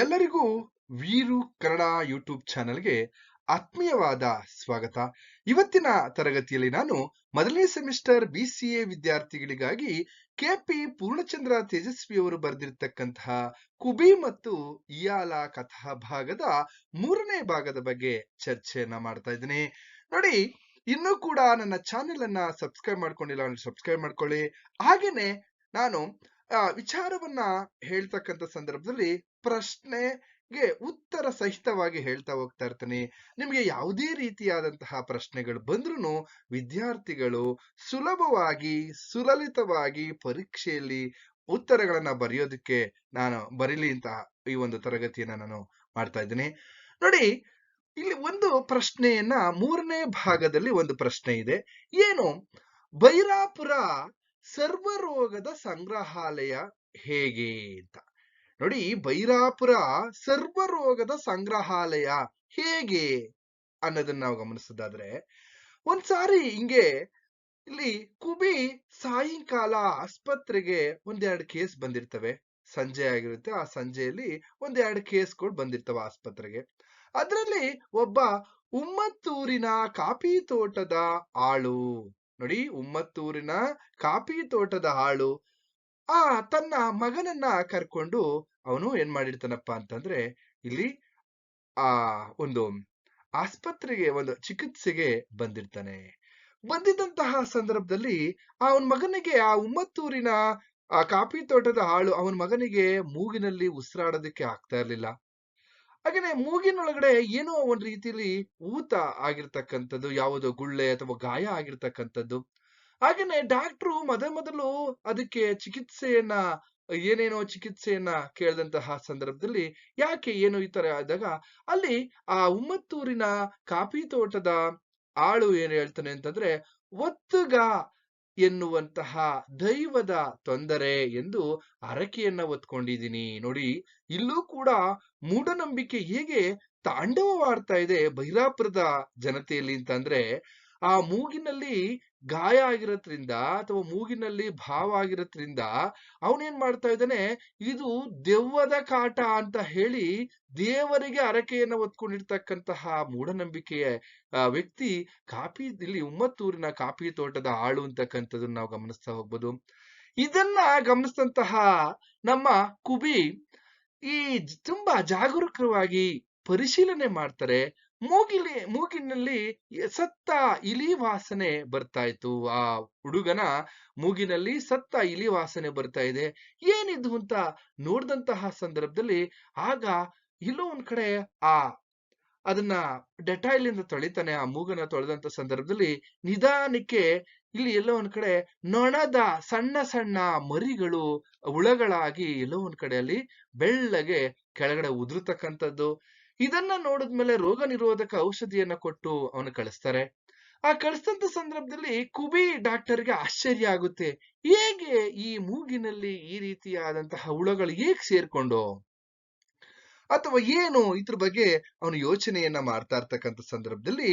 ಎಲ್ಲರಿಗೂ ವೀರು ಕನ್ನಡ ಯೂಟ್ಯೂಬ್ ಚಾನೆಲ್ಗೆ ಆತ್ಮೀಯವಾದ ಸ್ವಾಗತ. ಇವತ್ತಿನ ತರಗತಿಯಲ್ಲಿ ನಾನು ಮೊದಲನೇ ಸೆಮಿಸ್ಟರ್ ಬಿ ಸಿ ಎ ವಿದ್ಯಾರ್ಥಿಗಳಿಗಾಗಿ ಕೆಪಿ ಪೂರ್ಣಚಂದ್ರ ತೇಜಸ್ವಿ ಅವರು ಬರೆದಿರ್ತಕ್ಕಂತಹ ಕುಬಿ ಮತ್ತು ಇಯಾಲ ಕಥಾ ಭಾಗದ ಮೂರನೇ ಭಾಗದ ಬಗ್ಗೆ ಚರ್ಚೆಯನ್ನ ಮಾಡ್ತಾ ಇದ್ದೀನಿ. ನೋಡಿ, ಇನ್ನೂ ಕೂಡ ನನ್ನ ಚಾನೆಲ್ ಅನ್ನ ಸಬ್ಸ್ಕ್ರೈಬ್ ಮಾಡ್ಕೊಂಡಿಲ್ಲ ಸಬ್ಸ್ಕ್ರೈಬ್ ಮಾಡ್ಕೊಳ್ಳಿ. ಹಾಗೇನೆ ನಾನು ವಿಚಾರವನ್ನ ಹೇಳ್ತಕ್ಕಂಥ ಸಂದರ್ಭದಲ್ಲಿ ಪ್ರಶ್ನೆಗೆ ಉತ್ತರ ಸಹಿತವಾಗಿ ಹೇಳ್ತಾ ಹೋಗ್ತಾ ಇರ್ತೀನಿ. ನಿಮಗೆ ಯಾವುದೇ ರೀತಿಯಾದಂತಹ ಪ್ರಶ್ನೆಗಳು ಬಂದ್ರೂ ವಿದ್ಯಾರ್ಥಿಗಳು ಸುಲಭವಾಗಿ, ಸುಲಲಿತವಾಗಿ ಪರೀಕ್ಷೆಯಲ್ಲಿ ಉತ್ತರಗಳನ್ನ ಬರೆಯೋದಕ್ಕೆ ನಾನು ಬರೀಲಿ ಅಂತ ಈ ಒಂದು ತರಗತಿಯನ್ನ ನಾನು ಮಾಡ್ತಾ ಇದ್ದೀನಿ. ನೋಡಿ, ಇಲ್ಲಿ ಒಂದು ಪ್ರಶ್ನೆಯನ್ನ ಮೂರನೇ ಭಾಗದಲ್ಲಿ ಒಂದು ಪ್ರಶ್ನೆ ಇದೆ. ಏನು? ಬೈರಾಪುರ ಸರ್ವರೋಗದ ಸಂಗ್ರಹಾಲಯ ಹೇಗೆ ಅಂತ. ನೋಡಿ, ಬೈರಾಪುರ ಸರ್ವರೋಗದ ಸಂಗ್ರಹಾಲಯ ಹೇಗೆ ಅನ್ನೋದನ್ನ ನಾವು ಗಮನಿಸೋದಾದ್ರೆ, ಒಂದ್ಸಾರಿ ಹಿಂಗೆ ಇಲ್ಲಿ ಕುಬಿ ಸಾಯಂಕಾಲ ಆಸ್ಪತ್ರೆಗೆ ಒಂದೆರಡು ಕೇಸ್ ಬಂದಿರ್ತವೆ. ಸಂಜೆ ಆಗಿರುತ್ತೆ, ಆ ಸಂಜೆಯಲ್ಲಿ ಒಂದೆರಡು ಕೇಸ್ ಕೂಡ ಬಂದಿರ್ತವೆ ಆಸ್ಪತ್ರೆಗೆ. ಅದರಲ್ಲಿ ಒಬ್ಬ ಉಮ್ಮತ್ತೂರಿನ ಕಾಫಿ ತೋಟದ ಆಳು. ನೋಡಿ ಉಮ್ಮತ್ತೂರಿನ ಕಾಫಿ ತೋಟದ ಹಾಳು ಆ ತನ್ನ ಮಗನನ್ನ ಕರ್ಕೊಂಡು ಅವನು ಏನ್ ಮಾಡಿರ್ತಾನಪ್ಪ ಅಂತಂದ್ರೆ ಇಲ್ಲಿ ಆ ಒಂದು ಆಸ್ಪತ್ರೆಗೆ ಒಂದು ಚಿಕಿತ್ಸೆಗೆ ಬಂದಿರ್ತಾನೆ. ಬಂದಿದ್ದಂತಹ ಸಂದರ್ಭದಲ್ಲಿ ಅವನ ಮಗನಿಗೆ ಆ ಉಮ್ಮತ್ತೂರಿನ ಆ ಕಾಫಿ ತೋಟದ ಹಾಳು ಅವನ ಮಗನಿಗೆ ಮೂಗಿನಲ್ಲಿ ಉಸಿರಾಡೋದಕ್ಕೆ ಆಗ್ತಾ ಇರ್ಲಿಲ್ಲ. ಹಾಗೇನೆ ಮೂಗಿನೊಳಗಡೆ ಏನೋ ಒಂದ್ ರೀತಿಯಲ್ಲಿ ಊತ ಆಗಿರ್ತಕ್ಕಂಥದ್ದು, ಯಾವುದೋ ಗುಳ್ಳೆ ಅಥವಾ ಗಾಯ ಆಗಿರ್ತಕ್ಕಂಥದ್ದು. ಹಾಗೇನೆ ಡಾಕ್ಟ್ರು ಮೊದ ಮೊದಲು ಅದಕ್ಕೆ ಚಿಕಿತ್ಸೆಯನ್ನ, ಏನೇನೋ ಚಿಕಿತ್ಸೆಯನ್ನ ಕೇಳಿದಂತಹ ಸಂದರ್ಭದಲ್ಲಿ ಯಾಕೆ ಏನು ಈ ತರ ಆದಾಗ, ಅಲ್ಲಿ ಆ ಉಮ್ಮತ್ತೂರಿನ ಕಾಫಿ ತೋಟದ ಆಳು ಏನ್ ಹೇಳ್ತಾನೆ ಅಂತಂದ್ರೆ, ಒತ್ತುಗ ಎನ್ನುವಂತಹ ದೈವದ ತೊಂದರೆ ಎಂದು ಹರಕೆಯನ್ನ ಒತ್ಕೊಂಡಿದ್ದೀನಿ ನೋಡಿ, ಇಲ್ಲೂ ಕೂಡ ಮೂಢನಂಬಿಕೆ ಹೇಗೆ ತಾಂಡವವಾಡ್ತಾ ಇದೆ ಬೈರಾಪುರದ ಜನತೆಯಲ್ಲಿ ಅಂತಂದ್ರೆ, ಆ ಮೂಗಿನಲ್ಲಿ ಗಾಯ ಆಗಿರೋದ್ರಿಂದ ಅಥವಾ ಮೂಗಿನಲ್ಲಿ ಭಾವ ಆಗಿರೋದ್ರಿಂದ ಅವನೇನ್ ಮಾಡ್ತಾ ಇದ್ದಾನೆ? ಇದು ದೆವ್ವದ ಕಾಟ ಅಂತ ಹೇಳಿ ದೇವರಿಗೆ ಅರಕೆಯನ್ನು ಹೊತ್ಕೊಂಡಿರ್ತಕ್ಕಂತಹ ಮೂಢನಂಬಿಕೆಯ ವ್ಯಕ್ತಿ ಕಾಫಿ ಇಲ್ಲಿ ಉಮ್ಮತ್ತೂರಿನ ಕಾಫಿ ತೋಟದ ಆಳು ಅಂತಕ್ಕಂಥದ್ದನ್ನ ನಾವು ಗಮನಿಸ್ತಾ ಹೋಗ್ಬೋದು. ಇದನ್ನ ಗಮನಿಸಿದಂತಹ ನಮ್ಮ ಕುಬಿ ಈ ತುಂಬಾ ಜಾಗರೂಕವಾಗಿ ಪರಿಶೀಲನೆ ಮಾಡ್ತಾರೆ. ಮೂಗಿಲಿ, ಮೂಗಿನಲ್ಲಿ ಸತ್ತ ಇಲಿ ವಾಸನೆ ಬರ್ತಾ ಇತ್ತು. ಆ ಹುಡುಗನ ಮೂಗಿನಲ್ಲಿ ಸತ್ತ ಇಲಿ ವಾಸನೆ ಬರ್ತಾ ಇದೆ. ಏನಿದು ಅಂತ ನೋಡಿದಂತಹ ಸಂದರ್ಭದಲ್ಲಿ ಆಗ ಇಲ್ಲೋ ಒಂದ್ ಕಡೆ ಆ ಅದನ್ನ ಡೆಟಾಯಿಲ್ ಇಂದ ತೊಳಿತಾನೆ. ಆ ಮೂಗನ ತೊಳೆದಂತ ಸಂದರ್ಭದಲ್ಲಿ ನಿಧಾನಕ್ಕೆ ಇಲ್ಲಿ ಎಲ್ಲೋ ಒಂದ್ ಕಡೆ ನೊಣದ ಸಣ್ಣ ಸಣ್ಣ ಮರಿಗಳು, ಹುಳಗಳಾಗಿ ಎಲ್ಲೋ ಒಂದ್ ಕಡೆ ಅಲ್ಲಿ ಬೆಳ್ಳಗೆ ಕೆಳಗಡೆ ಉದುರ್ತಕ್ಕಂಥದ್ದು. ಇದನ್ನ ನೋಡಿದ್ಮೇಲೆ ರೋಗ ನಿರೋಧಕ ಔಷಧಿಯನ್ನ ಕೊಟ್ಟು ಅವನು ಕಳಿಸ್ತಾರೆ. ಆ ಕಳಿಸಿದಂತ ಸಂದರ್ಭದಲ್ಲಿ ಕುಬಿ ಡಾಕ್ಟರ್ಗೆ ಆಶ್ಚರ್ಯ ಆಗುತ್ತೆ. ಹೇಗೆ ಈ ಮೂಗಿನಲ್ಲಿ ಈ ರೀತಿಯಾದಂತಹ ಹುಳಗಳು ಹೇಗೆ ಸೇರ್ಕೊಂಡು ಅಥವಾ ಏನು ಇದ್ರ ಬಗ್ಗೆ ಅವನು ಯೋಚನೆಯನ್ನ ಮಾಡ್ತಾ ಇರ್ತಕ್ಕಂಥ ಸಂದರ್ಭದಲ್ಲಿ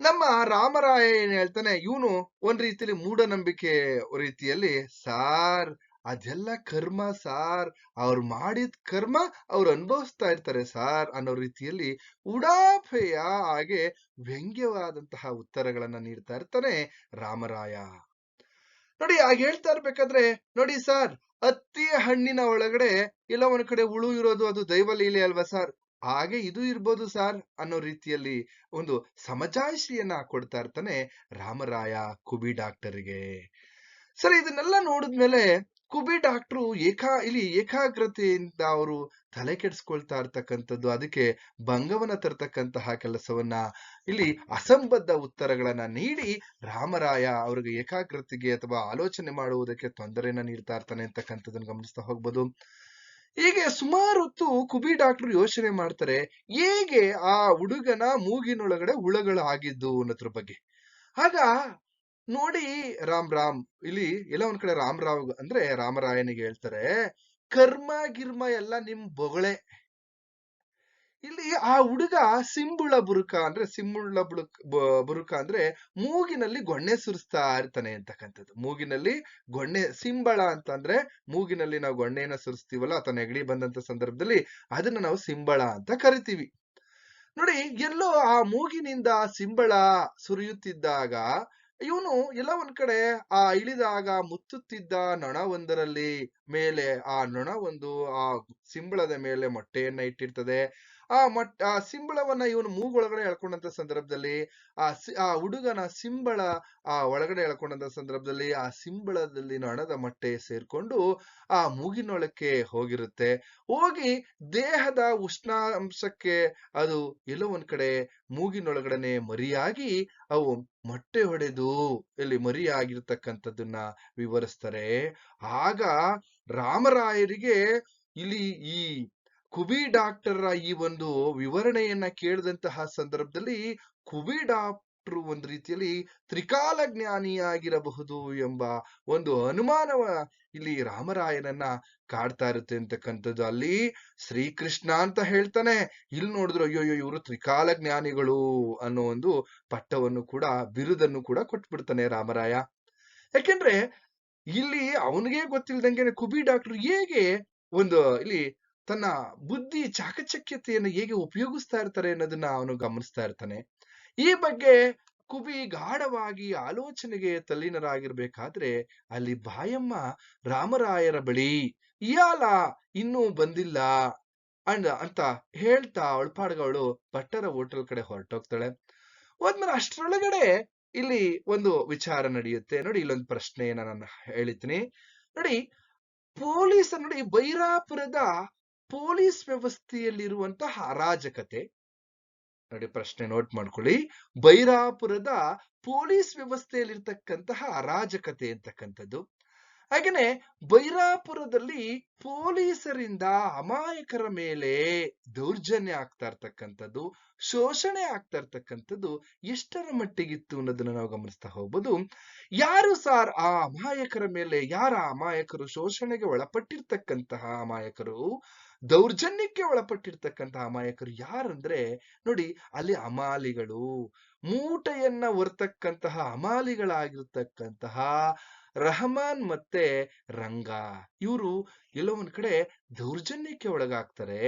ನಮ್ಮ ರಾಮರಾಯ ಏನ್ ಹೇಳ್ತಾನೆ, ಇವನು ಒಂದ್ ರೀತಿಯಲ್ಲಿ ಮೂಢನಂಬಿಕೆ ರೀತಿಯಲ್ಲಿ, ಸಾರ್ ಅದೆಲ್ಲ ಕರ್ಮ ಸಾರ್. ಅವ್ರು ಮಾಡಿದ ಕರ್ಮ ಅವ್ರು ಅನುಭವಿಸ್ತಾ ಇರ್ತಾರೆ ಸಾರ್ ಅನ್ನೋ ರೀತಿಯಲ್ಲಿ ಉಡಾಫೆಯ ಹಾಗೆ ವ್ಯಂಗ್ಯವಾದಂತಹ ಉತ್ತರಗಳನ್ನ ನೀಡ್ತಾ ಇರ್ತಾನೆ ರಾಮರಾಯ. ನೋಡಿ, ಹಾಗೆ ಹೇಳ್ತಾ ಇರ್ಬೇಕಾದ್ರೆ, ನೋಡಿ ಸರ್ ಅತ್ತಿಯ ಹಣ್ಣಿನ ಒಳಗಡೆ ಎಲ್ಲ ಒಂದ್ ಕಡೆ ಹುಳು ಇರೋದು ಅದು ದೈವ ಲೀಲೆ ಅಲ್ವಾ ಸರ್? ಹಾಗೆ ಇದು ಇರ್ಬೋದು ಸಾರ್ ಅನ್ನೋ ರೀತಿಯಲ್ಲಿ ಒಂದು ಸಮಜಾಯಿಷಿಯನ್ನ ಕೊಡ್ತಾ ಇರ್ತಾನೆ ರಾಮರಾಯ, ಕುಬಿ ಡಾಕ್ಟರ್ಗೆ. ಸರಿ, ಇದನ್ನೆಲ್ಲ ನೋಡಿದ್ಮೇಲೆ ಕುಬಿ ಡಾಕ್ಟ್ರು ಏಕಾ, ಇಲ್ಲಿ ಏಕಾಗ್ರತೆಯಿಂದ ಅವರು ತಲೆ ಕೆಡಿಸ್ಕೊಳ್ತಾ ಇರ್ತಕ್ಕಂಥದ್ದು, ಅದಕ್ಕೆ ಭಂಗವನ್ನ ತರ್ತಕ್ಕಂತಹ ಕೆಲಸವನ್ನ ಇಲ್ಲಿ ಅಸಂಬದ್ಧ ಉತ್ತರಗಳನ್ನ ನೀಡಿ ರಾಮರಾಯ ಅವ್ರಿಗೆ ಏಕಾಗ್ರತೆಗೆ ಅಥವಾ ಆಲೋಚನೆ ಮಾಡುವುದಕ್ಕೆ ತೊಂದರೆಯನ್ನ ನೀಡ್ತಾ ಇರ್ತಾನೆ ಅಂತಕ್ಕಂಥದ್ದನ್ನ ಗಮನಿಸ್ತಾ ಹೋಗ್ಬೋದು. ಹೀಗೆ ಸುಮಾರು ಹೊತ್ತು ಕುಬಿ ಡಾಕ್ಟ್ರು ಯೋಚನೆ ಮಾಡ್ತಾರೆ, ಹೇಗೆ ಆ ಹುಡುಗನ ಮೂಗಿನೊಳಗಡೆ ಹುಳಗಳು ಆಗಿದ್ದು ಅನ್ನೋದ್ರ ಬಗ್ಗೆ. ಆಗ ನೋಡಿ ರಾಮ್ ರಾಮ್, ಇಲ್ಲಿ ಎಲ್ಲ ಒಂದ್ ಕಡೆ ರಾಮ್ ರಾವ್ ಅಂದ್ರೆ ರಾಮರಾಯನಿಗೆ ಹೇಳ್ತಾರೆ, ಕರ್ಮ ಗಿರ್ಮ ಎಲ್ಲ ನಿಮ್ ಬೊಗಳೆ. ಇಲ್ಲಿ ಆ ಹುಡುಗ ಸಿಂಬುಳ ಬುರುಕ ಅಂದ್ರೆ ಸಿಂಬುಳ ಬುರುಕ ಅಂದ್ರೆ ಮೂಗಿನಲ್ಲಿ ಗೊಣ್ಣೆ ಸುರಿಸ್ತಾ ಇರ್ತಾನೆ ಅಂತಕ್ಕಂಥದ್ದು. ಮೂಗಿನಲ್ಲಿ ಗೊಣ್ಣೆ, ಸಿಂಬಳ ಅಂತಂದ್ರೆ ಮೂಗಿನಲ್ಲಿ ನಾವು ಗೊಣ್ಣೆಯನ್ನ ಸುರಿಸ್ತೀವಲ್ಲ ಅಥವಾ ನೆಗಡಿ ಬಂದಂತ ಸಂದರ್ಭದಲ್ಲಿ ಅದನ್ನ ನಾವು ಸಿಂಬಳ ಅಂತ ಕರಿತೀವಿ. ನೋಡಿ ಎಲ್ಲೋ ಆ ಮೂಗಿನಿಂದ ಸಿಂಬಳ ಸುರಿಯುತ್ತಿದ್ದಾಗ ಇವನು ಎಲ್ಲ ಒಂದ್ ಕಡೆ ಆ ಇಳಿದಾಗ ಮುತ್ತುತ್ತಿದ್ದ ನೊಣವೊಂದರಲ್ಲಿ ಮೇಲೆ ಆ ನೊಣ ಒಂದು ಆ ಸಿಂಬಳದ ಮೇಲೆ ಮೊಟ್ಟೆಯನ್ನ ಇಟ್ಟಿರ್ತದೆ. ಆ ಮಟ್ಟ ಆ ಸಿಂಬಳವನ್ನ ಇವನು ಮೂಗೊಳಗಡೆ ಎಳ್ಕೊಂಡಂತ ಸಂದರ್ಭದಲ್ಲಿ, ಆ ಆ ಹುಡುಗನ ಸಿಂಬಳ, ಆ ಒಳಗಡೆ ಎಳ್ಕೊಂಡಂತ ಸಂದರ್ಭದಲ್ಲಿ, ಆ ಸಿಂಬಳದಲ್ಲಿನ ಹಣದ ಮಟ್ಟೆ ಸೇರ್ಕೊಂಡು ಆ ಮೂಗಿನೊಳಕ್ಕೆ ಹೋಗಿರುತ್ತೆ. ಹೋಗಿ ದೇಹದ ಉಷ್ಣಾಂಶಕ್ಕೆ ಅದು ಎಲ್ಲೋ ಒಂದ್ ಕಡೆ ಮೂಗಿನೊಳಗಡೆನೆ ಮರಿಯಾಗಿ ಅವು ಮೊಟ್ಟೆ ಹೊಡೆದು ಇಲ್ಲಿ ಮರಿಯಾಗಿರ್ತಕ್ಕಂಥದ್ದನ್ನ ವಿವರಿಸ್ತಾರೆ. ಆಗ ರಾಮರಾಯರಿಗೆ ಇಲ್ಲಿ ಈ ಕುಬಿ ಡಾಕ್ಟರ್ ಈ ಒಂದು ವಿವರಣೆಯನ್ನ ಕೇಳಿದಂತಹ ಸಂದರ್ಭದಲ್ಲಿ ಕುಬಿ ಡಾಕ್ಟರ್ ಒಂದು ರೀತಿಯಲ್ಲಿ ತ್ರಿಕಾಲ ಜ್ಞಾನಿಯಾಗಿರಬಹುದು ಎಂಬ ಒಂದು ಅನುಮಾನವ ಇಲ್ಲಿ ರಾಮರಾಯನನ್ನ ಕಾಡ್ತಾ ಇರುತ್ತೆ ಅಂತಕ್ಕಂಥದ್ದು. ಅಲ್ಲಿ ಶ್ರೀಕೃಷ್ಣ ಅಂತ ಹೇಳ್ತಾನೆ. ಇಲ್ಲಿ ನೋಡಿದ್ರು ಅಯ್ಯೋ ಅಯ್ಯೋ ಇವರು ತ್ರಿಕಾಲ ಜ್ಞಾನಿಗಳು ಅನ್ನೋ ಒಂದು ಪಟ್ಟವನ್ನು ಕೂಡ, ಬಿರುದನ್ನು ಕೂಡ ಕೊಟ್ಬಿಡ್ತಾನೆ ರಾಮರಾಯ. ಯಾಕೆಂದ್ರೆ, ಇಲ್ಲಿ ಅವನಿಗೆ ಗೊತ್ತಿಲ್ದಂಗೆ ಕುಬಿ ಡಾಕ್ಟರ್ ಹೇಗೆ ಒಂದು, ಇಲ್ಲಿ ತನ್ನ ಬುದ್ಧಿ ಚಾಕಚಕ್ಯತೆಯನ್ನು ಹೇಗೆ ಉಪಯೋಗಿಸ್ತಾ ಇರ್ತಾರೆ ಅನ್ನೋದನ್ನ ಅವನು ಗಮನಿಸ್ತಾ ಇರ್ತಾನೆ. ಈ ಬಗ್ಗೆ ಕುಬಿ ಗಾಢವಾಗಿ ಆಲೋಚನೆಗೆ ತಲ್ಲೀನರಾಗಿರ್ಬೇಕಾದ್ರೆ ಅಲ್ಲಿ ಬಾಯಮ್ಮ, ರಾಮರಾಯರ ಬಳಿ, ಇಯಾಲ, ಇನ್ನೂ ಬಂದಿಲ್ಲ ಅಂಡ್ ಅಂತ ಹೇಳ್ತಾ ಪಟ್ಟರ ಭಟ್ಟರ ಹೋಟೆಲ್ ಕಡೆ ಹೊರಟೋಗ್ತಾಳೆ. ಹೋದ್ಮೇಲೆ ಅಷ್ಟರೊಳಗಡೆ ಇಲ್ಲಿ ಒಂದು ವಿಚಾರ ನಡೆಯುತ್ತೆ. ನೋಡಿ, ಇಲ್ಲೊಂದು ಪ್ರಶ್ನೆಯನ್ನ ನಾನು ಹೇಳಿದ್ದೀನಿ. ನೋಡಿ ಪೊಲೀಸ್ ನೋಡಿ, ಬೈರಾಪುರದ ಪೊಲೀಸ್ ವ್ಯವಸ್ಥೆಯಲ್ಲಿರುವಂತಹ ಅರಾಜಕತೆ. ನೋಡಿ ಪ್ರಶ್ನೆ ನೋಟ್ ಮಾಡ್ಕೊಳ್ಳಿ. ಬೈರಾಪುರದ ಪೊಲೀಸ್ ವ್ಯವಸ್ಥೆಯಲ್ಲಿರ್ತಕ್ಕಂತಹ ಅರಾಜಕತೆ ಅಂತಕ್ಕಂಥದ್ದು. ಹಾಗೇನೆ ಬೈರಾಪುರದಲ್ಲಿ ಪೊಲೀಸರಿಂದ ಅಮಾಯಕರ ಮೇಲೆ ದೌರ್ಜನ್ಯ ಆಗ್ತಾ ಇರ್ತಕ್ಕಂಥದ್ದು, ಶೋಷಣೆ ಆಗ್ತಾ ಇರ್ತಕ್ಕಂಥದ್ದು ಎಷ್ಟರ ಮಟ್ಟಿಗಿತ್ತು ಅನ್ನೋದನ್ನ ನಾವು ಗಮನಿಸ್ತಾ ಹೋಗ್ಬೋದು. ಯಾರು ಸಾರ್ ಆ ಅಮಾಯಕರ ಮೇಲೆ, ಯಾರ ಅಮಾಯಕರು ಶೋಷಣೆಗೆ ಒಳಪಟ್ಟಿರ್ತಕ್ಕಂತಹ ಅಮಾಯಕರು? ದೌರ್ಜನ್ಯಕ್ಕೆ ಒಳಪಟ್ಟಿರ್ತಕ್ಕಂತಹ ಅಮಾಯಕರು ಯಾರಂದ್ರೆ, ನೋಡಿ ಅಲ್ಲಿ ಅಮಾಲಿಗಳು, ಮೂಟೆಯನ್ನ ಹೊರ್ತಕ್ಕಂತಹ ಅಮಾಲಿಗಳಾಗಿರ್ತಕ್ಕಂತಹ ರಹಮಾನ್ ಮತ್ತೆ ರಂಗ. ಇವರು ಎಲ್ಲೋ ಒಂದ್ ಕಡೆ ದೌರ್ಜನ್ಯಕ್ಕೆ ಒಳಗಾಗ್ತಾರೆ,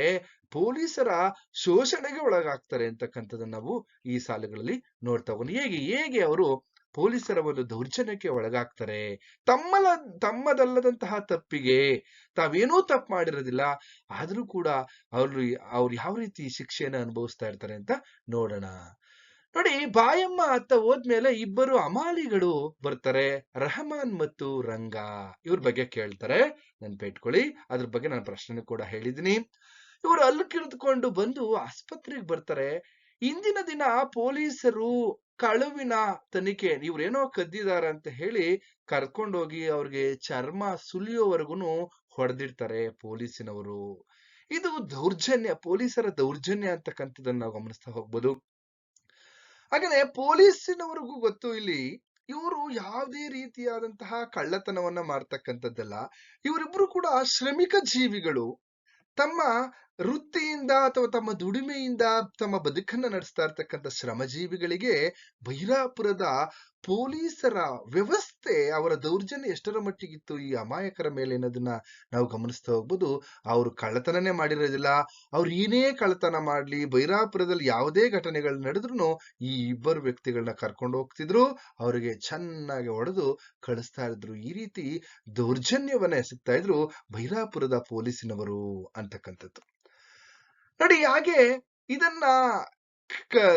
ಪೊಲೀಸರ ಶೋಷಣೆಗೆ ಒಳಗಾಗ್ತಾರೆ ಅಂತಕ್ಕಂಥದ್ದನ್ನ ನಾವು ಈ ಸಾಲುಗಳಲ್ಲಿ ನೋಡ್ತಾ ಹೋಗೋಣ. ಹೇಗೆ ಹೇಗೆ ಅವರು ಪೊಲೀಸರ ಒಂದು ದೌರ್ಜನ್ಯಕ್ಕೆ ಒಳಗಾಗ್ತಾರೆ. ತಮ್ಮಲ, ತಮ್ಮದಲ್ಲದಂತಹ ತಪ್ಪಿಗೆ ತಾವೇನೂ ತಪ್ಪು ಮಾಡಿರೋದಿಲ್ಲ. ಆದರೂ ಕೂಡ ಅವರು, ಅವ್ರು ಯಾವ ರೀತಿ ಶಿಕ್ಷೆಯನ್ನ ಅನುಭವಿಸ್ತಾ ಇರ್ತಾರೆ ಅಂತ ನೋಡೋಣ. ನೋಡಿ, ಬಾಯಮ್ಮ ಅತ್ತ ಹೋದ್ಮೇಲೆ ಇಬ್ಬರು ಅಮಾಲಿಗಳು ಬರ್ತಾರೆ. ರಹಮಾನ್ ಮತ್ತು ರಂಗ. ಇವ್ರ ಬಗ್ಗೆ ಕೇಳ್ತಾರೆ. ನೆನ್ಪಿಟ್ಕೊಳ್ಳಿ ಅದ್ರ ಬಗ್ಗೆ ನಾನು ಪ್ರಶ್ನೆ ಕೂಡ ಹೇಳಿದ್ದೀನಿ. ಇವರು ಅಲ್ಲಿ ಕಿಳಿದುಕೊಂಡು ಬಂದು ಆಸ್ಪತ್ರೆಗೆ ಬರ್ತಾರೆ. ಇಂದಿನ ದಿನ ಪೊಲೀಸರು ಕಳುವಿನ ತನಿಖೆ, ಇವ್ರೇನೋ ಕದ್ದಿದಾರ ಅಂತ ಹೇಳಿ ಕರ್ಕೊಂಡೋಗಿ ಅವ್ರಿಗೆ ಚರ್ಮ ಸುಲಿಯೋವರೆಗೂ ಹೊಡೆದಿರ್ತಾರೆ ಪೊಲೀಸಿನವರು. ಇದು ದೌರ್ಜನ್ಯ, ಪೊಲೀಸರ ದೌರ್ಜನ್ಯ ಅಂತಕ್ಕಂಥದ್ದನ್ನ ನಾವು ಗಮನಿಸ್ತಾ ಹೋಗ್ಬೋದು. ಹಾಗೇನೆ ಪೊಲೀಸಿನವರಿಗೂ ಗೊತ್ತು, ಇಲ್ಲಿ ಇವರು ಯಾವುದೇ ರೀತಿಯಾದಂತಹ ಕಳ್ಳತನವನ್ನ ಮಾಡ್ತಕ್ಕಂಥದ್ದಲ್ಲ, ಇವರಿಬ್ರು ಕೂಡ ಶ್ರಮಿಕ ಜೀವಿಗಳು. ತಮ್ಮ ವೃತ್ತಿಯಿಂದ ಅಥವಾ ತಮ್ಮ ದುಡಿಮೆಯಿಂದ ತಮ್ಮ ಬದುಕನ್ನ ನಡೆಸ್ತಾ ಇರ್ತಕ್ಕಂಥ ಶ್ರಮಜೀವಿಗಳಿಗೆ ಬೈರಾಪುರದ ಪೊಲೀಸರ ವ್ಯವಸ್ಥೆ ಅವರ ದೌರ್ಜನ್ಯ ಎಷ್ಟರ ಮಟ್ಟಿಗಿತ್ತು ಈ ಅಮಾಯಕರ ಮೇಲೆ ಅನ್ನೋದನ್ನ ನಾವು ಗಮನಿಸ್ತಾ ಹೋಗ್ಬೋದು. ಅವರು ಕಳ್ಳತನನೇ ಮಾಡಿರೋದಿಲ್ಲ. ಅವ್ರು ಏನೇ ಕಳ್ಳತನ ಮಾಡ್ಲಿ, ಬೈರಾಪುರದಲ್ಲಿ ಯಾವುದೇ ಘಟನೆಗಳು ನಡೆದ್ರು ಈ ಇಬ್ಬರು ವ್ಯಕ್ತಿಗಳನ್ನ ಕರ್ಕೊಂಡು ಹೋಗ್ತಿದ್ರು. ಅವರಿಗೆ ಚೆನ್ನಾಗಿ ಹೊಡೆದು ಕಳಿಸ್ತಾ ಇದ್ರು. ಈ ರೀತಿ ದೌರ್ಜನ್ಯವನ್ನ ಎಸಗ್ತಾ ಇದ್ರು ಬೈರಾಪುರದ ಪೊಲೀಸಿನವರು ಅಂತಕ್ಕಂಥದ್ದು. ನೋಡಿ ಹಾಗೆ ಇದನ್ನ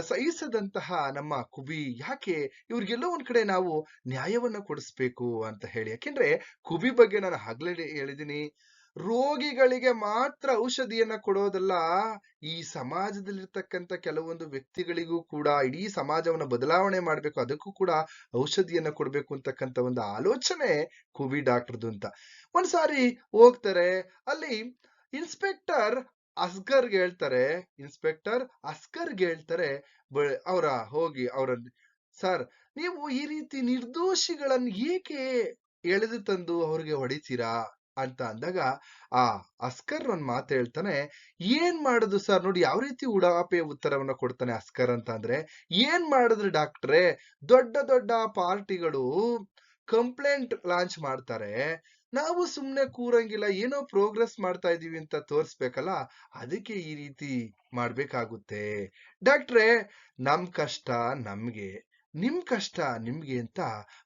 ಸಹಿಸದಂತಹ ನಮ್ಮ ಕುಬಿ ಯಾಕೆ ಇವ್ರಿಗೆಲ್ಲೋ ಒಂದ್ ಕಡೆ ನಾವು ನ್ಯಾಯವನ್ನ ಕೊಡಿಸ್ಬೇಕು ಅಂತ ಹೇಳಿ. ಯಾಕೆಂದ್ರೆ ಕುಬಿ ಬಗ್ಗೆ ನಾನು ಹಗಲೇ ಹೇಳಿದೀನಿ. ರೋಗಿಗಳಿಗೆ ಮಾತ್ರ ಔಷಧಿಯನ್ನ ಕೊಡೋದಲ್ಲ, ಈ ಸಮಾಜದಲ್ಲಿರ್ತಕ್ಕಂಥ ಕೆಲವೊಂದು ವ್ಯಕ್ತಿಗಳಿಗೂ ಕೂಡ, ಇಡೀ ಸಮಾಜವನ್ನ ಬದಲಾವಣೆ ಮಾಡ್ಬೇಕು, ಅದಕ್ಕೂ ಕೂಡ ಔಷಧಿಯನ್ನ ಕೊಡ್ಬೇಕು ಅಂತಕ್ಕಂಥ ಒಂದು ಆಲೋಚನೆ ಕುಬಿ ಡಾಕ್ಟರ್ದು ಅಂತ. ಒಂದ್ಸಾರಿ ಹೋಗ್ತಾರೆ, ಅಲ್ಲಿ ಇನ್ಸ್ಪೆಕ್ಟರ್ ಅಸ್ಗರ್ಗೆ ಹೇಳ್ತಾರೆ, ಇನ್ಸ್ಪೆಕ್ಟರ್ ಅಸ್ಗರ್ಗೆ ಹೇಳ್ತಾರೆ ಅವರ ಹೋಗಿ ಅವರ ಸರ್, ನೀವು ಈ ರೀತಿ ನಿರ್ದೋಷಿಗಳನ್ನ ಏಕೆ ಎಳೆದು ತಂದು ಅವ್ರಿಗೆ ಹೊಡಿತೀರಾ? ಅಂತ ಅಂದಾಗ, ಆ ಅಸ್ಕರ್ ಒಂದ್ ಮಾತು ಹೇಳ್ತಾನೆ, ಏನ್ ಮಾಡುದು ಸರ್? ನೋಡಿ ಯಾವ ರೀತಿ ಉಡಾಪೆ ಉತ್ತರವನ್ನ ಕೊಡ್ತಾನೆ ಅಸ್ಕರ್ ಅಂತ ಅಂದ್ರೆ, ಏನ್ ಮಾಡಿದ್ರೆ ಡಾಕ್ಟ್ರೆ? ದೊಡ್ಡ ದೊಡ್ಡ ಪಾರ್ಟಿಗಳು ಕಂಪ್ಲೇಂಟ್ ಲಾಂಚ್ ಮಾಡ್ತಾರೆ ನಾವು ಸುಮ್ನೆ ಕೂರಂಗಿಲ್ಲ, ಏನೋ ಪ್ರೋಗ್ರೆಸ್ ಮಾಡ್ತಾ ಇದೀವಿ ಅಂತ ತೋರಿಸ್ಬೇಕಲ್ಲ, ಅದಕ್ಕೆ ಈ ರೀತಿ ಮಾಡ್ಬೇಕಾಗುತ್ತೆ. ಡಾಕ್ಟ್ರೆ, ನಮ್ ಕಷ್ಟ ನಮ್ಗೆ, ನಿಮ್ ಕಷ್ಟ ನಿಮ್ಗೆ ಅಂತ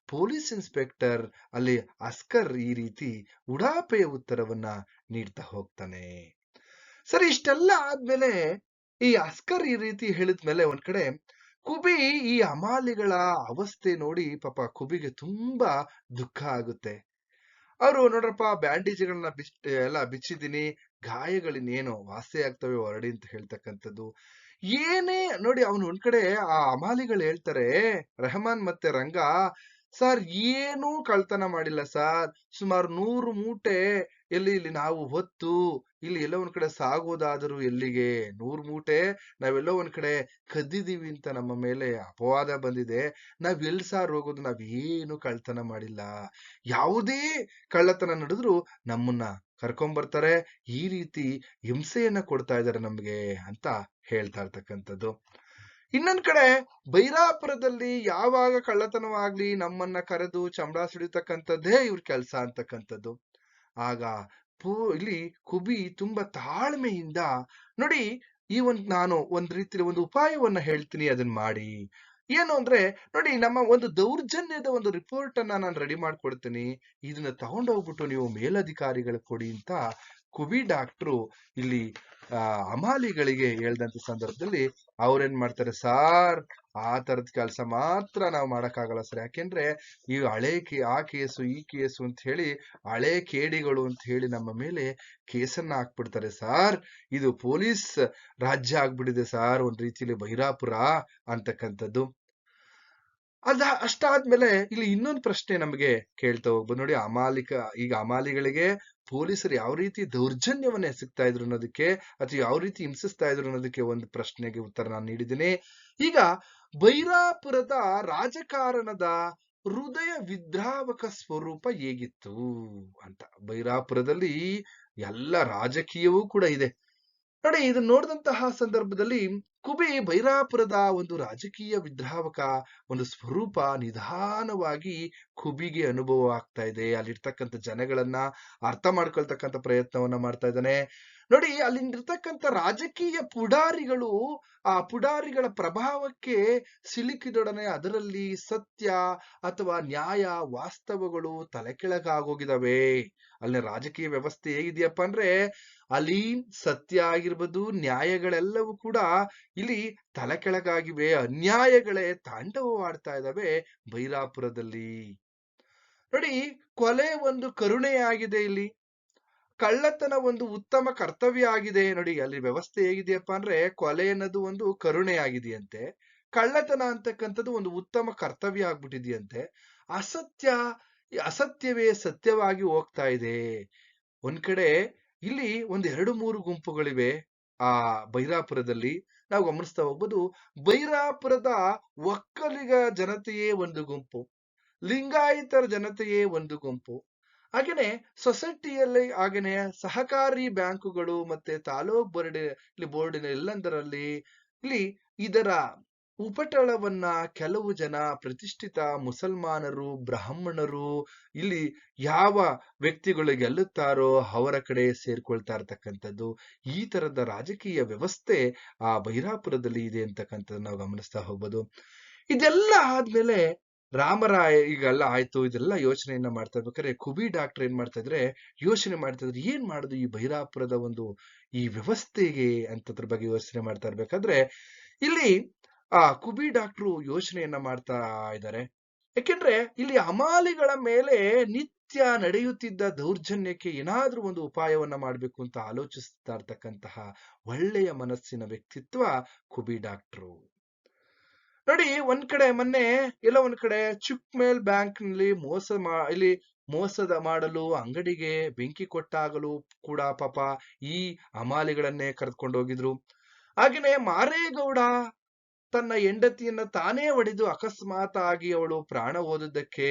ಪೊಲೀಸ್ ಇನ್ಸ್ಪೆಕ್ಟರ್ ಅಲ್ಲಿ ಅಸ್ಕರ್ ಈ ರೀತಿ ಉಡಾಪೆಯ ಉತ್ತರವನ್ನ ನೀಡ್ತಾ ಹೋಗ್ತಾನೆ. ಸರಿ, ಇಷ್ಟೆಲ್ಲ ಆದ್ಮೇಲೆ ಈ ಅಸ್ಕರ್ ಈ ರೀತಿ ಹೇಳಿದ್ಮೇಲೆ ಒಂದ್ ಕಡೆ, ಕುಬಿ ಈ ಅಮಾಲಿಗಳ ಅವಸ್ಥೆ ನೋಡಿ ಪಾಪ ಕುಬಿಗೆ ತುಂಬಾ ದುಃಖ ಆಗುತ್ತೆ. ಅವರು ನೋಡ್ರಪ್ಪ ಬ್ಯಾಂಡೇಜ್ಗಳನ್ನ ಬಿಚ್ ಎಲ್ಲ ಬಿಚ್ಚಿದ್ದೀನಿ, ಗಾಯಗಳಿನ್ನೇನು ವಾಸಿ ಆಗ್ತವೆ ಹೊರಡಿ ಅಂತ ಹೇಳ್ತಕ್ಕಂಥದ್ದು. ಏನೇ ನೋಡಿ ಅವನು ಒಂದ್ ಕಡೆ ಆ ಅಮಾಲಿಗಳು ಹೇಳ್ತಾರೆ, ರೆಹಮಾನ್ ಮತ್ತೆ ರಂಗ, ಸರ್ ಏನೂ ಕಳ್ತನ ಮಾಡಿಲ್ಲ ಸರ್. ಸುಮಾರು ನೂರು ಮೂಟೆ ಎಲ್ಲಿ ಇಲ್ಲಿ ನಾವು ಹೊತ್ತು ಇಲ್ಲಿ ಎಲ್ಲೋ ಒಂದ್ ಕಡೆ ಸಾಗೋದಾದರೂ ಎಲ್ಲಿಗೆ? ನೂರ್ ಮೂಟೆ ನಾವೆಲ್ಲ ಒಂದ್ ಕಡೆ ಕದ್ದಿದೀವಿ ಅಂತ ನಮ್ಮ ಮೇಲೆ ಅಪವಾದ ಬಂದಿದೆ. ನಾವ್ ಎಲ್ ಸಾರ್ ಹೋಗೋದು? ನಾವ್ ಏನು ಕಳ್ತನ ಮಾಡಿಲ್ಲ. ಯಾವುದೇ ಕಳ್ಳತನ ನಡೆದ್ರು ನಮ್ಮನ್ನ ಕರ್ಕೊಂಬರ್ತಾರೆ. ಈ ರೀತಿ ಹಿಂಸೆಯನ್ನ ಕೊಡ್ತಾ ಇದ್ದಾರೆ ನಮ್ಗೆ ಅಂತ ಹೇಳ್ತಾ ಇರ್ತಕ್ಕಂಥದ್ದು. ಇನ್ನೊಂದ್ ಕಡೆ ಬೈರಾಪುರದಲ್ಲಿ ಯಾವಾಗ ಕಳ್ಳತನವಾಗ್ಲಿ ನಮ್ಮನ್ನ ಕರೆದು ಚಮಡಾ ಸಿಡಿತಕ್ಕಂಥದ್ದೇ ಇವ್ರ ಕೆಲ್ಸ ಅಂತಕ್ಕಂಥದ್ದು. ಆಗ ಪೂ, ಇಲ್ಲಿ ಕುಬಿ ತುಂಬಾ ತಾಳ್ಮೆಯಿಂದ, ನೋಡಿ, ಈ ಒಂದ್ ನಾನು ಒಂದ್ ರೀತಿಯ ಒಂದು ಉಪಾಯವನ್ನ ಹೇಳ್ತೀನಿ ಅದನ್ನ ಮಾಡಿ. ಏನು ಅಂದ್ರೆ, ನೋಡಿ, ನಮ್ಮ ಒಂದು ದೌರ್ಜನ್ಯದ ಒಂದು ರಿಪೋರ್ಟ್ ಅನ್ನ ನಾನು ರೆಡಿ ಮಾಡ್ಕೊಡ್ತೀನಿ. ಇದನ್ನ ತಗೊಂಡೋಗ್ಬಿಟ್ಟು ನೀವು ಮೇಲಧಿಕಾರಿಗಳ ಕೊಡಿ ಅಂತ ಕುಬಿ ಡಾಕ್ಟ್ರು ಇಲ್ಲಿ ಅಮಾಲಿಗಳಿಗೆ ಹೇಳ್ದಂತ ಸಂದರ್ಭದಲ್ಲಿ ಅವ್ರೇನ್ ಮಾಡ್ತಾರೆ, ಸಾರ್ ಆ ತರದ ಕೆಲಸ ಮಾತ್ರ ನಾವು ಮಾಡಕ್ಕಾಗಲ್ಲ ಸರ್. ಯಾಕೆಂದ್ರೆ ಈ ಹಳೆ ಕೇ, ಆ ಕೇಸು, ಈ ಕೇಸು ಅಂತ ಹೇಳಿ ಹಳೆ ಕೇಡಿಗಳು ಅಂತ ಹೇಳಿ ನಮ್ಮ ಮೇಲೆ ಕೇಸನ್ನ ಹಾಕ್ಬಿಡ್ತಾರೆ ಸಾರ್. ಇದು ಪೊಲೀಸ್ ರಾಜ್ಯ ಆಗ್ಬಿಟ್ಟಿದೆ ಸಾರ್ ಒಂದ್ ರೀತಿಯಲ್ಲಿ ಬೈರಾಪುರ ಅಂತಕ್ಕಂಥದ್ದು. ಅದ ಅಷ್ಟಾದ್ಮೇಲೆ ಇಲ್ಲಿ ಇನ್ನೊಂದು ಪ್ರಶ್ನೆ ನಮಗೆ ಕೇಳ್ತಾ ಹೋಗ್ಬೋದು ನೋಡಿ ಅಮಾಲಿಕ, ಈಗ ಅಮಾಲಿಗಳಿಗೆ ಪೊಲೀಸರು ಯಾವ ರೀತಿ ದೌರ್ಜನ್ಯವನ್ನ ಎಸಗ್ತಾ ಇದ್ರು ಅನ್ನೋದಕ್ಕೆ ಅಥವಾ ಯಾವ ರೀತಿ ಹಿಂಸಿಸ್ತಾ ಇದ್ರು ಅನ್ನೋದಕ್ಕೆ ಒಂದು ಪ್ರಶ್ನೆಗೆ ಉತ್ತರ ನಾನು ನೀಡಿದ್ದೀನಿ. ಈಗ ಬೈರಾಪುರದ ರಾಜಕಾರಣದ ಹೃದಯ ವಿದ್ರಾವಕ ಸ್ವರೂಪ ಹೇಗಿತ್ತು ಅಂತ. ಬೈರಾಪುರದಲ್ಲಿ ಎಲ್ಲ ರಾಜಕೀಯವೂ ಕೂಡ ಇದೆ. ನೋಡಿ ಇದನ್ನ ನೋಡಿದಂತಹ ಸಂದರ್ಭದಲ್ಲಿ ಕುಬಿ ಬೈರಾಪುರದ ಒಂದು ರಾಜಕೀಯ ವಿದ್ರಾವಕ, ಒಂದು ಸ್ವರೂಪ ನಿಧಾನವಾಗಿ ಕುಬಿಗೆ ಅನುಭವ ಆಗ್ತಾ ಇದೆ. ಅಲ್ಲಿರ್ತಕ್ಕಂಥ ಜನಗಳನ್ನ ಅರ್ಥ ಮಾಡ್ಕೊಳ್ತಕ್ಕಂಥ ಪ್ರಯತ್ನವನ್ನ ಮಾಡ್ತಾ ಇದ್ದಾನೆ. ನೋಡಿ ಅಲ್ಲಿರ್ತಕ್ಕಂಥ ರಾಜಕೀಯ ಪುಡಾರಿಗಳು ಆ ಪುಡಾರಿಗಳ ಪ್ರಭಾವಕ್ಕೆ ಸಿಲುಕಿದೊಡನೆ ಅದರಲ್ಲಿ ಸತ್ಯ ಅಥವಾ ನ್ಯಾಯ ವಾಸ್ತವಗಳು ತಲೆ ಕೆಳಗಾಗೋಗಿದಾವೆ ಅಲ್ಲಿ ರಾಜಕೀಯ ವ್ಯವಸ್ಥೆ ಹೇಗಿದೆಯಪ್ಪ ಅಂದ್ರೆ ಅಲ್ಲಿ ಸತ್ಯ ಆಗಿರ್ಬೋದು, ನ್ಯಾಯಗಳೆಲ್ಲವೂ ಕೂಡ ಇಲ್ಲಿ ತಲೆ ಕೆಳಗಾಗಿವೆ ಅನ್ಯಾಯಗಳೇ ತಾಂಡವವಾಡ್ತಾ ಇದಾವೆ ಬೈರಾಪುರದಲ್ಲಿ. ನೋಡಿ ಕೊಲೆ ಒಂದು ಕರುಣೆಯಾಗಿದೆ ಇಲ್ಲಿ. ಕಳ್ಳತನ ಒಂದು ಉತ್ತಮ ಕರ್ತವ್ಯ ಆಗಿದೆ ನೋಡಿ, ಅಲ್ಲಿ ವ್ಯವಸ್ಥೆ ಹೇಗಿದೆಯಪ್ಪ ಅಂದ್ರೆ ಕೊಲೆ ಅನ್ನೋದು ಒಂದು ಕರುಣೆ ಆಗಿದೆಯಂತೆ ಕಳ್ಳತನ ಅಂತಕ್ಕಂಥದ್ದು ಒಂದು ಉತ್ತಮ ಕರ್ತವ್ಯ ಆಗ್ಬಿಟ್ಟಿದೆಯಂತೆ. ಅಸತ್ಯ, ಅಸತ್ಯವೇ ಸತ್ಯವಾಗಿ ಹೋಗ್ತಾ ಇದೆ. ಒಂದ್ ಕಡೆ ಇಲ್ಲಿ ಒಂದ್ ಎರಡು ಮೂರು ಗುಂಪುಗಳಿವೆ ಆ ಬೈರಾಪುರದಲ್ಲಿ. ನಾವು ಗಮನಿಸ್ತಾ ಹೋಗ್ಬೋದು, ಬೈರಾಪುರದ ಒಕ್ಕಲಿಗ ಜನತೆಯೇ ಒಂದು ಗುಂಪು, ಲಿಂಗಾಯತರ ಜನತೆಯೇ ಒಂದು ಗುಂಪು. ಹಾಗೇನೆ ಸೊಸೈಟಿಯಲ್ಲಿ ಹಾಗೇನೆ ಸಹಕಾರಿ ಬ್ಯಾಂಕುಗಳು ಮತ್ತೆ ತಾಲೂಕ್ ಬೋರ್ಡ್ ಬೋರ್ಡಿನ ಎಲ್ಲಂದರಲ್ಲಿ ಇಲ್ಲಿ ಇದರ ಉಪಟಳವನ್ನ ಕೆಲವು ಜನ ಪ್ರತಿಷ್ಠಿತ ಮುಸಲ್ಮಾನರು, ಬ್ರಾಹ್ಮಣರು ಇಲ್ಲಿ ಯಾವ ವ್ಯಕ್ತಿಗಳು ಗೆಲ್ಲುತ್ತಾರೋ ಅವರ ಕಡೆ ಸೇರ್ಕೊಳ್ತಾ ಇರ್ತಕ್ಕಂಥದ್ದು, ಈ ತರದ ರಾಜಕೀಯ ವ್ಯವಸ್ಥೆ ಆ ಬೈರಾಪುರದಲ್ಲಿ ಇದೆ ಅಂತಕ್ಕಂಥದ್ದು ನಾವು ಗಮನಿಸ್ತಾ ಹೋಗ್ಬೋದು. ಇದೆಲ್ಲ ಆದ್ಮೇಲೆ ರಾಮರಾಯ ಈಗೆಲ್ಲ ಆಯ್ತು, ಇದೆಲ್ಲ ಯೋಚನೆಯನ್ನ ಮಾಡ್ತಾ ಇರ್ಬೇಕಾದ್ರೆ ಕುಬಿ ಡಾಕ್ಟರ್ ಏನ್ ಮಾಡ್ತಾ ಇದ್ರೆ, ಯೋಚನೆ ಮಾಡ್ತಾ ಇದ್ರೆ ಏನ್ ಮಾಡುದು ಈ ಬೈರಾಪುರದ ಒಂದು ಈ ವ್ಯವಸ್ಥೆಗೆ ಅಂತದ್ರ ಬಗ್ಗೆ ಯೋಚನೆ ಮಾಡ್ತಾ ಇರ್ಬೇಕಾದ್ರೆ, ಇಲ್ಲಿ ಆ ಕುಬಿ ಡಾಕ್ಟ್ರು ಯೋಚನೆಯನ್ನ ಮಾಡ್ತಾ ಇದ್ದಾರೆ ಯಾಕೆಂದ್ರೆ ಇಲ್ಲಿ ಅಮಾಲಿಗಳ ಮೇಲೆ ನಿತ್ಯ ನಡೆಯುತ್ತಿದ್ದ ದೌರ್ಜನ್ಯಕ್ಕೆ ಏನಾದ್ರೂ ಒಂದು ಉಪಾಯವನ್ನ ಮಾಡ್ಬೇಕು ಅಂತ ಆಲೋಚಿಸ್ತಾ ಇರ್ತಕ್ಕಂತಹ ಒಳ್ಳೆಯ ಮನಸ್ಸಿನ ವ್ಯಕ್ತಿತ್ವ ಕುಬಿ ಡಾಕ್ಟ್ರು. ನೋಡಿ, ಒಂದ್ ಕಡೆ ಮೊನ್ನೆ ಎಲ್ಲ ಒಂದ್ ಕಡೆ ಚಿಕ್ಮೇಲ್ ಬ್ಯಾಂಕ್ನಲ್ಲಿ ಮೋಸ ಇಲ್ಲಿ ಮೋಸದ ಮಾಡಲು ಅಂಗಡಿಗೆ ಬೆಂಕಿ ಕೊಟ್ಟಾಗಲು ಕೂಡ ಪಾಪ ಈ ಅಮಾಲಿಗಳನ್ನೇ ಕರೆದುಕೊಂಡು ಹೋಗಿದ್ರು. ಹಾಗೇನೆ ಮಾರೇಗೌಡ ತನ್ನ ಹೆಂಡತಿಯನ್ನ ತಾನೇ ಹೊಡೆದು ಅಕಸ್ಮಾತ್ ಆಗಿ ಅವಳು ಪ್ರಾಣ ಹೋದದ್ದಕ್ಕೆ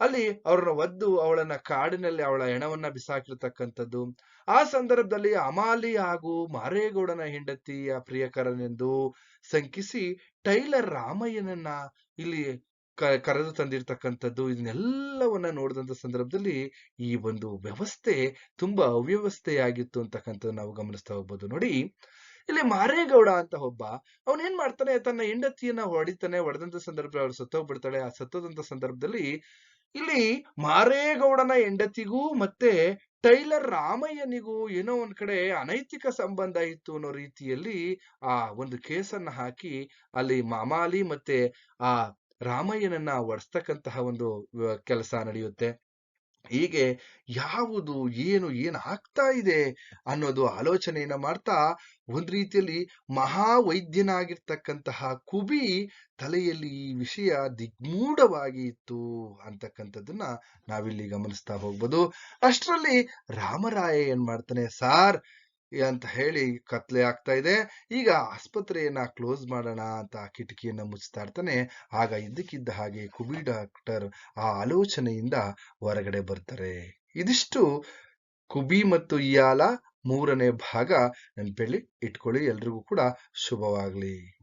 ಅಲ್ಲಿ ಅವ್ರನ್ನ ಒದ್ದು ಅವಳನ್ನ ಕಾಡಿನಲ್ಲಿ ಅವಳ ಹೆಣವನ್ನ ಬಿಸಾಕಿರ್ತಕ್ಕಂಥದ್ದು. ಆ ಸಂದರ್ಭದಲ್ಲಿ ಅಮಾಲಿ ಹಾಗೂ ಮಾರೇಗೌಡನ ಹೆಂಡತಿಯ ಪ್ರಿಯಕರನೆಂದು ಶಂಕಿಸಿ ಟೈಲರ್ ರಾಮಯ್ಯನನ್ನ ಇಲ್ಲಿ ಕರೆದು ತಂದಿರ್ತಕ್ಕಂಥದ್ದು. ಇದನ್ನೆಲ್ಲವನ್ನ ನೋಡಿದಂತ ಸಂದರ್ಭದಲ್ಲಿ ಈ ಒಂದು ವ್ಯವಸ್ಥೆ ತುಂಬಾ ಅವ್ಯವಸ್ಥೆಯಾಗಿತ್ತು ಅಂತಕ್ಕಂಥದ್ದು ನಾವು ಗಮನಿಸ್ತಾ ಹೋಗ್ಬೋದು. ನೋಡಿ, ಇಲ್ಲಿ ಮಾರೇಗೌಡ ಅಂತ ಒಬ್ಬ, ಅವನ್ ಏನ್ ಮಾಡ್ತಾನೆ? ತನ್ನ ಹೆಂಡತಿಯನ್ನ ಹೊಡಿತಾನೆ. ಹೊಡೆದಂತ ಸಂದರ್ಭದಲ್ಲಿ ಅವಳು ಸತ್ತೋಗ್ಬಿಡ್ತಾಳೆ. ಆ ಸತ್ತೋದಂತ ಸಂದರ್ಭದಲ್ಲಿ ಇಲ್ಲಿ ಮಾರೇಗೌಡನ ಹೆಂಡತಿಗೂ ಮತ್ತೆ ಟೈಲರ್ ರಾಮಯ್ಯನಿಗೂ ಏನೋ ಒಂದ್ ಕಡೆ ಅನೈತಿಕ ಸಂಬಂಧ ಇತ್ತು ಅನ್ನೋ ರೀತಿಯಲ್ಲಿ ಆ ಒಂದು ಕೇಸನ್ನ ಹಾಕಿ ಅಲ್ಲಿ ಮಾಮಾಲಿ ಮತ್ತೆ ಆ ರಾಮಯ್ಯನನ್ನ ಒಡಿಸ್ತಕ್ಕಂತಹ ಒಂದು ಕೆಲಸ ನಡೆಯುತ್ತೆ. ಹೀಗೆ ಯಾವುದು, ಏನು, ಏನ್ ಆಗ್ತಾ ಇದೆ ಅನ್ನೋದು ಆಲೋಚನೆಯನ್ನ ಮಾಡ್ತಾ ಒಂದ್ ರೀತಿಯಲ್ಲಿ ಮಹಾವೈದ್ಯನಾಗಿರ್ತಕ್ಕಂತಹ ಕುಬಿ ತಲೆಯಲ್ಲಿ ಈ ವಿಷಯ ದಿಗ್ಮೂಢವಾಗಿ ಇತ್ತು ಅಂತಕ್ಕಂಥದ್ದನ್ನ ನಾವಿಲ್ಲಿ ಗಮನಿಸ್ತಾ ಹೋಗ್ಬೋದು. ಅಷ್ಟರಲ್ಲಿ ರಾಮರಾಯ ಏನ್ ಮಾಡ್ತಾನೆ, ಸಾರ್ ಅಂತ ಹೇಳಿ ಕತ್ಲೆ ಆಗ್ತಾ ಇದೆ. ಈಗ ಆಸ್ಪತ್ರೆಯನ್ನ ಕ್ಲೋಸ್ ಮಾಡೋಣ ಅಂತ ಕಿಟಕಿಯನ್ನ ಮುಚ್ತಾ ಇರ್ತಾನೆ. ಆಗ ಇದ್ದಕ್ಕಿದ್ದ ಹಾಗೆ ಕುಬಿ ಡಾಕ್ಟರ್ ಆ ಆಲೋಚನೆಯಿಂದ ಹೊರಗಡೆ ಬರ್ತಾರೆ. ಇದಿಷ್ಟು ಕುಬಿ ಮತ್ತು ಇಯಾಲ ಮೂರನೇ ಭಾಗ. ನೆನಪಲ್ಲಿ ಇಟ್ಕೊಳ್ಳಿ. ಎಲ್ರಿಗೂ ಕೂಡ ಶುಭವಾಗ್ಲಿ.